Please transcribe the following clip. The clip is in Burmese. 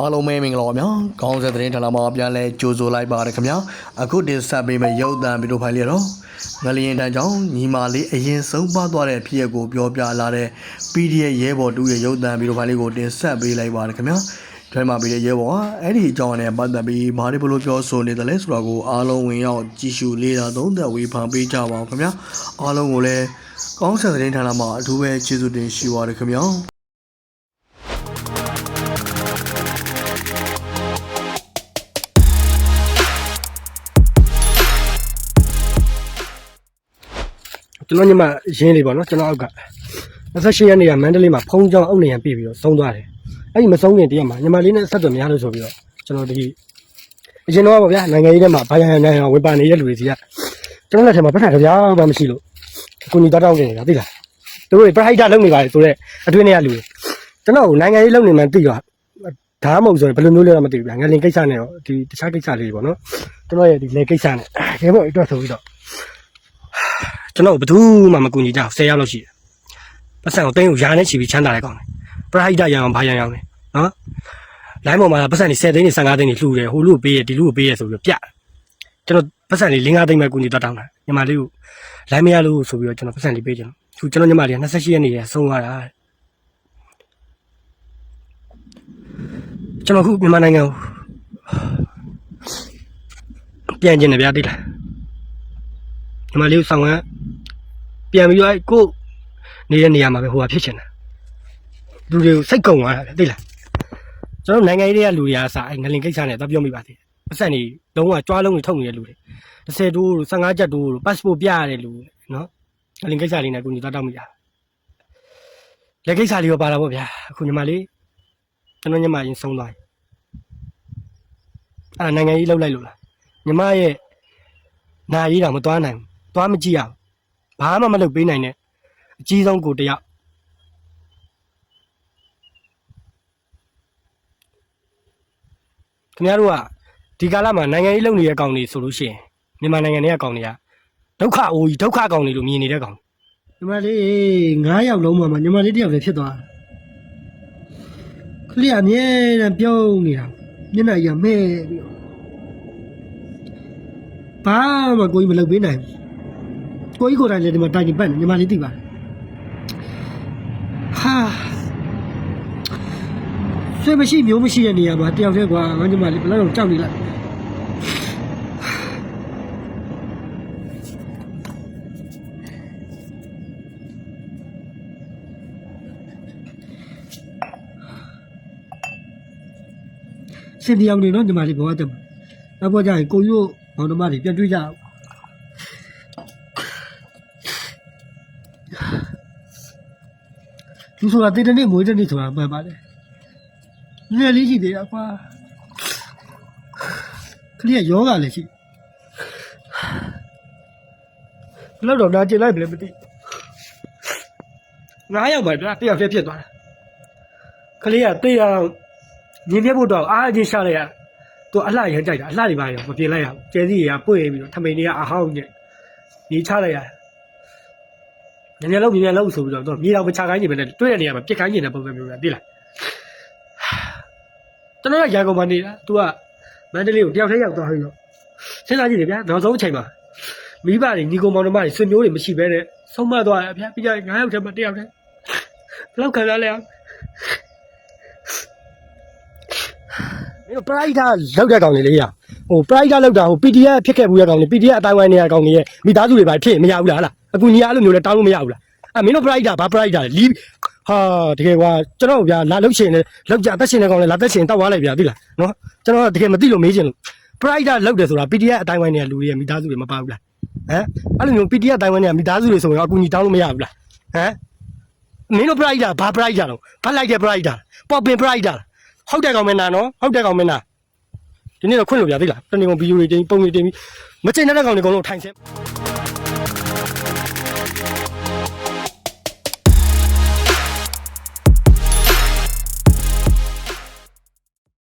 အားလုံးပဲမင်္ဂလာပါဗျာ။ကောင်းဆက်သတင်းဌာနမှာပြန်လဲကြိုဆိုလိုက်ပါရခင်ဗျာ။အခုတင်ဆက်ပေးမယ့်ရုပ်သံဗီဒီယိုဖိုင်လေးတော့ငလျင်တန်းကြောင့်ညီမလေးအရင်ဆုံးပါသွားတဲ့ဖြစ်ရပ်ကိုပြောပြလာတဲ့ PDF ရဲဘော်တူရဲ့ရုပ်သံဗီဒီယိုဖိုင်လေးကိုတင်ဆက်ပေးလိုက်ပါရခင်ဗျာ။ဒီမှာပြီးတဲ့ရဲဘော်ကအဲ့ဒီအကြောင်းနဲ့ပတ်သက်ပြီးဘာတွေဘလို့ပြောဆိုနေတယ်လဲဆိုတာကိုအားလုံးဝင်ရောက်ကြည့်ရှုလေ့လာသုံးသပ်ဝေဖန်ပေးကြပါအောင်ခင်ဗျာ။အားလုံးကိုလည်းကောင်းဆက်သတင်းဌာနမှာအထူးပဲကျေးဇူးတင်ရှိပါရခင်ဗျာ။ ကျွန်တော်ညီမရင်းလေးပေါ့နော်ကျွန်တော်အောက်က28ရက်နေ့ကမန္တလေးမှာဖုံးကြောင်းအုပ်နေရန်ပြပြီးတော့ဆုံးသွားတယ်အဲ့ဒီမဆုံးခင်တရက်မှာညီမလေးနဲ့ဆက်သွယ်မရလို့ဆိုပြီးတော့ကျွန်တော်ဒီအရင်တော့ပေါ့ဗျာနိုင်ငံရေးထဲမှာဘာရန်နိုင်အောင်ဝေပါနေတဲ့လူတွေစီကကျွန်တော်လက်ထက်မှာပတ်သက်ကြကြောင်မှမရှိလို့အခုညီတောင်းတောင်းနေနေတာသိလားသူတို့ပရိုက်တာလုပ်နေပါလေဆိုတော့အတွင်းထဲကလူတွေကျွန်တော်နိုင်ငံရေးလုပ်နေမှသိတော့ဒါမှမဟုတ်ဆိုရင်ဘယ်လိုမျိုးလဲတော့မသိဘူးဗျာငလင်ကိစ္စနဲ့တော့ဒီတခြားကိစ္စလေးတွေပေါ့နော်ကျွန်တော်ရဲ့ဒီလေကိစ္စနဲ့အဲပေါ့အတွက်ဆိုပြီးတော့ ကျွန်တော်ဘယ်သူမှမကူညီကြဘူး10ရောက်လောက်ရှိတယ်ပတ်စံကိုတင်းကိုယာနဲ့ချီပြီးချမ်းသာတဲ့ကောင်တယ်ပရိုက်တာရအောင်ဘာရအောင်လဲနော်လိုင်းပေါ်မှာပတ်စံနေ10သိန်းနေ15သိန်းနေလှူတယ်ဟိုလူကိုပေးရဒီလူကိုပေးရဆိုပြီးတော့ပြကျွန်တော်ပတ်စံနေ5သိန်းပဲကူညီတော့တောင်းတာညီမလေးကိုလိုင်းမရလို့ဆိုပြီးတော့ကျွန်တော်ပတ်စံလေးပေးကျွန်တော်သူကျွန်တော်ညီမလေးက28ရက်နေရဆုံးသွားတာကျွန်တော်ခုမြန်မာနိုင်ငံကိုပြန်ကျင်တယ်ဗျာသိလားညီမလေးကိုဆောင်က ပြန်ပြီးတော့အဲ့ကို့နေတဲ့နေရာမှာပဲဟိုဟာဖြစ်ချင်တာလူတွေကိုစိတ်ကုံသွားတာလေသိလားကျွန်တော်နိုင်ငံရေးတွေကလူတွေအားစားအဲ့ငလင်ကိစ္စနဲ့တော့ပြောမိပါသေးတယ်ပတ်စံနေလုံးဝကြွားလုံးတွေထုတ်နေတဲ့လူတွေ30တိုးတို့15ချက်တိုးတို့ passport ပြရတဲ့လူတွေနော်ငလင်ကိစ္စလေးနဲ့ကိုညီတော့တောက်မိတာလက်ကိစ္စလေးရောပါလာပေါ့ဗျာအခုညီမလေးကျွန်တော်ညီမရင်ဆုံးသွားပြီအဲ့ဒါနိုင်ငံရေးလောက်လိုက်လို့လားညီမရဲ့နာရေးတော့မသွားနိုင်ဘူးသွားမကြည့်ရဘူး ဘာမှမလုပ်ပေးနိုင်နဲ့အကြီးဆုံးကိုတယောက်ခင်ဗျားတို့ကဒီကာလမှာနိုင်ငံရေးလုပ်နေတဲ့ကောင်တွေဆိုလို့ရှိရင်မြန်မာနိုင်ငံတွေကကောင်တွေကဒုက္ခအိုးကြီးဒုက္ခကောင်တွေလို့မြင်နေတဲ့ကောင်ညီမလေး9ယောက်လုံးမှာညီမလေးတယောက်လည်းဖြစ်သွားခလေးအမြဲတမ်းပြုံးနေတာမျက်နှာကြီးကမဲပြီးတော့ဘာမှကိုကြီးမလုပ်ပေးနိုင်ဘူး ကိုကြီးကိုယ်တိုင်လည်းဒီမှာတိုင်နေပတ်နေညီမလေးသိပါတယ်ဟာဆွေမရှိမျိုးမရှိတဲ့နေရာမှာတယောက်တည်းကွာငါညီမလေးဘယ်တော့ကြောက်နေလိုက်စင်တရားနေတော့ညီမလေးဘဝတက်မှာနောက်ပေါ်ကျရင်ကိုကြီးတို့ဘောင်နှမတွေပြန်တွေ့ကြအောင် လူဆိုတာတည်တဲ့နေ့မွေးတဲ့နေ့ဆိုတာမှန်ပါတယ်ငယ်လေးရှိသေးတာကွာခလေးကယောဂလည်းရှိဘယ်လောက်တော့နာကျင်လိုက်ပြီလဲမသိငါးယောက်ပါဗျာတယောက်တည်းဖြစ်သွားတာခလေးကတေးရအောင်ညင်ပြဖို့တော့အားအချင်းရှာလိုက်ရသူအလှရမ်းကြိုက်တာအလှတွေပါရောမပြင်လိုက်ရဘူးကျဲစီတွေကပွင့်ပြီးတော့ထမိန်တွေကအဟောင်းနဲ့ညီချလိုက်ရတယ် ညညလုံးညညလုံးဆိုပြီးတော့သူမြေတော်မချခိုင်းနေပဲနဲ့တွေ့တဲ့နေရာမှာပြစ်ခိုင်းနေတဲ့ပုံစံမျိုးပဲသိလားကျွန်တော်ကရာကုန်မှာနေတာ तू ကမန္တလေးကိုတယောက်တည်းရောက်သွားပြီးတော့စဉ်းစားကြည့်လေဗျာနောက်ဆုံးအချိန်မှာမိဘတွေညီကောင်မောင်နှမတွေဆွေမျိုးတွေမရှိဘဲနဲ့ဆုံးမသွားရဗျာပြီးကြရင်9ယောက်တည်းမှာတယောက်တည်းဘယ်လောက်ခံစားလဲအောင်မင်းတို့ pride လောက်တဲ့ကောင်လေးလေးရဟို pride လောက်တာဟို PDF ဖြစ်ခဲ့ဘူးရကောင်လေး PDF အတိုင်းဝိုင်းနေရကောင်လေးရဲ့မိသားစုတွေပါဖြစ်မရဘူးလားဟလား အခုညီအဲ့လိုမျိုးလဲတောင်းလို့မရဘူးလားအဲမင်းတို့ pride ဘာ pride လဲလီးဟာတကယ်ကွာကျွန်တော်ဗျာလာလုတ်ရှင်လဲလောက်ကြအသက်ရှင်နေကောင်လဲလာသက်ရှင်တောက်သွားလိုက်ဗျာသိလားနော်ကျွန်တော်တကယ်မသိလို့မေးချင်လို့ pride လောက်တယ်ဆိုတာ PDF အတိုင်းဝိုင်းနေရလူတွေရဲ့မိသားစုတွေမပါဘူးလားဟမ်အဲ့လိုမျိုး PDF အတိုင်းဝိုင်းနေရမိသားစုတွေဆိုရင်အကူညီတောင်းလို့မရဘူးလားဟမ်မင်းတို့ pride ဘာ pride တော့ဘာလိုက်တဲ့ pride ပေါ်ပင် pride ဟုတ်တယ်ကောင်မင်းနာနော်ဟုတ်တယ်ကောင်မင်းနာဒီနေ့တော့ခွင့်လို့ပြသိလားတနေ့ကဗီဒီယိုတွေတင်ပုံတွေတင်ပြီးမကျင်တဲ့ကောင်တွေအကုန်လုံးထိုင်ဆဲ